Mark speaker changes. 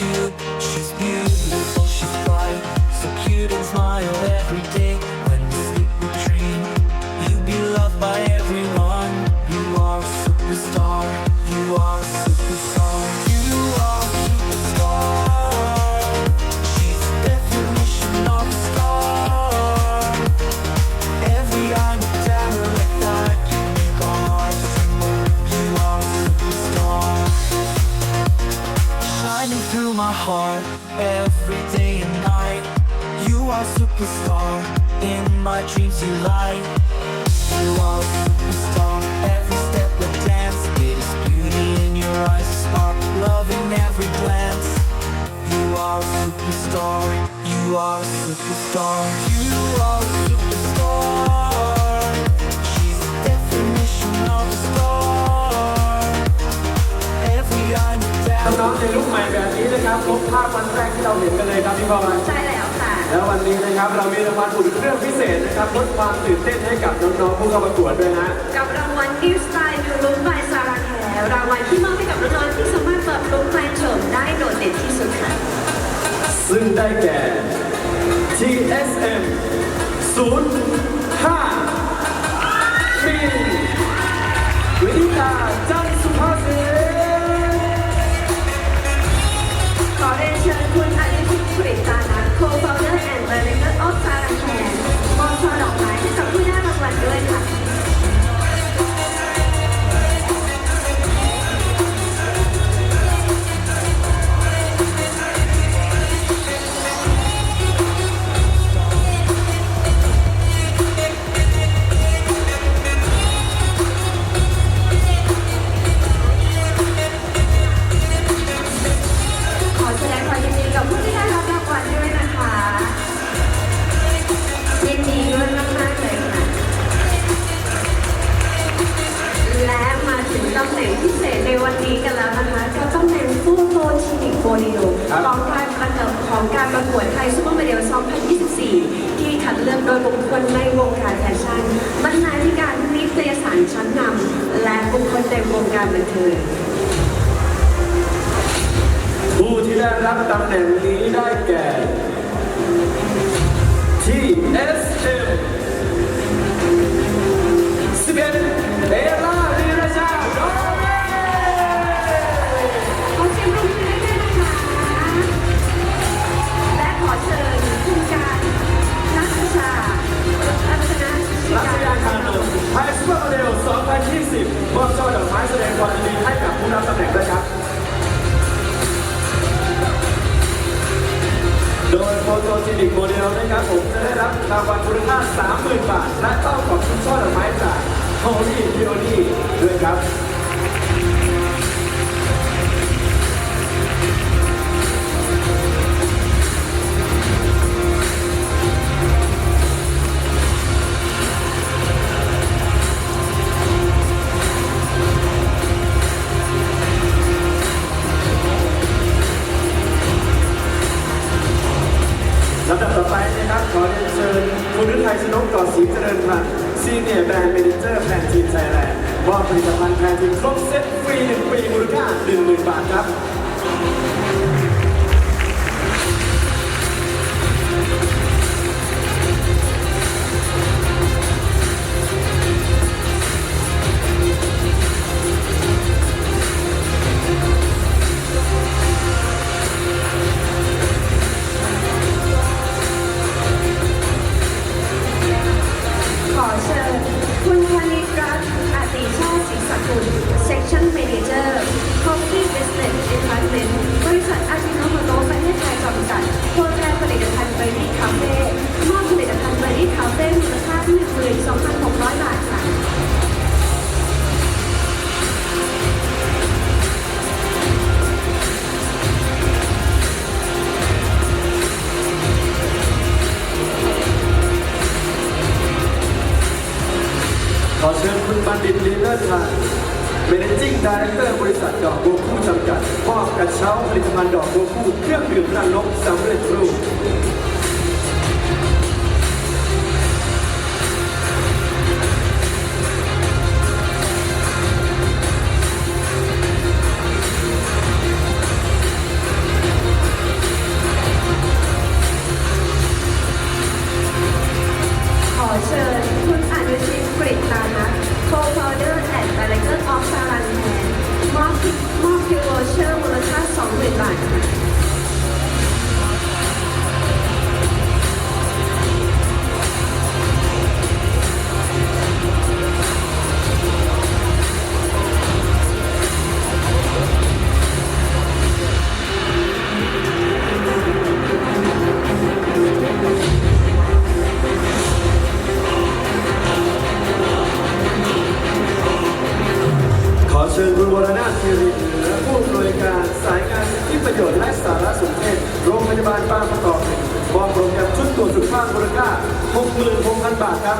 Speaker 1: you, a superstar. In my dreams you light. You are a superstar. Every step that dance, it is beauty in your eyes. a Spark of love in every glance. You are a superstar. You are a superstar. You are a superstar. She's the definition of a star. Every eye will tell
Speaker 2: น้องๆในลุคใหม่แบบนี้นะครับพบภาพวันแรกที่เราเห็นกันเลยครับพี่บอล
Speaker 3: ใช่แล้วค่ะ ว
Speaker 2: แล้ววันนี้นะครับเรามีรางวัลอุ่นเครื่องพิเศษนะครับลดความตื่นเต้นให้กับน้องๆผู้เข้าประกวดด้วยนะ
Speaker 3: กับรางวัล New Style New Look by Sarah Care รางวัลที่มอบให้กับน้องๆที่สามารถเปิดลุคแฟนโฉมได้โดดเด่นที่สุดค่ะ
Speaker 2: ซึ่งได้แก่ TSM 05 นิ
Speaker 3: โปลิโอ
Speaker 2: ครับ
Speaker 3: ของการประกวดของการประกวดไทยซูเปอร์โมเดล 2024 ที่คัดเลือกโดยบุคคลในวงการแฟชั่นบรรณาธิการนิตยสารชั้นนำและบุคคลในวงการบันเทิง
Speaker 2: ผู้ที่ได้รับตำแหน่งนี้ได้แก่
Speaker 3: บา
Speaker 2: ท และเต้องขอบชุดช่อดอกไม้จากโฮลี่พิโอนี่ด้วยครับ ผลิตภัณฑ์แพนทีมครบเซ็ตฟรี 1 ปีมูลค่า10,000 บาทครับ
Speaker 3: อร์ไา
Speaker 2: ย Managing Director บริษัทดอกบัวคู่จำกัดมอบกระเช้าผลิตภัณฑ์ดอกบัวคู่เครื่องดื่มรังนกสำเร็จรูป
Speaker 3: ข
Speaker 1: อ
Speaker 3: เชิญ
Speaker 2: ชิญคุณว
Speaker 1: ริและผู้อำนวยการสายงานสิทธิประโยชน์และสารสนเทศโรงพยาบาลบางประกอบหนึ่งมอบโปรแกรมชุดตรวจสุขภาพมูลค่า 66,000 บาทครับ